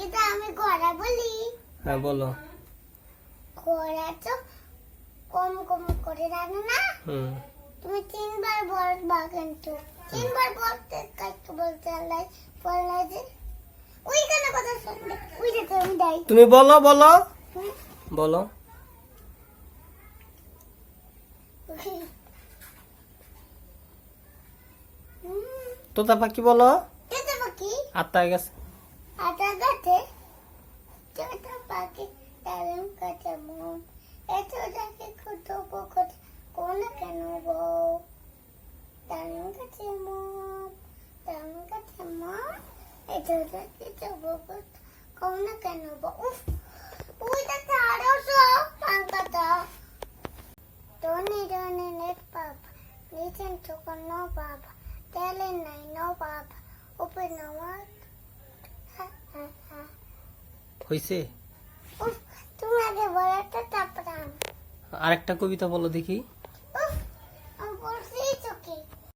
তোমাকে তো আমি ঘোড়া বলি। হ্যাঁ বলো। ঘোড়া তো কম কম করে রাখো না? হুম। তুমি তিনবার বলবা কিন্তু। তিনবার বলতে কাজকে বলতে আল্লাহ বললাই যে ওইখানে কথা শুনবে? ওই যে তুমি দেয়। তুমি বলো বলো। বলো। তোতা পাখি বলো। যেতে পাখি? আত্মা গেছে। আটা পাখি দারুণ কাছে মন এত ডাকে কত বকত কোন কেন দারুণ কাছে মন দারুণ কাছে মন এত তো বকত কোন কেন বউ উফ ওইটা ছাড়ো সব পাঙ্কাটা Doni doni net papa, listen to no papa, telling nine no papa, open no mouth. Ha ha ha. হয়েছে উফ, তুমি আগে বলাটা তারপরে আমি আরেকটা কবিতা বলো দেখি।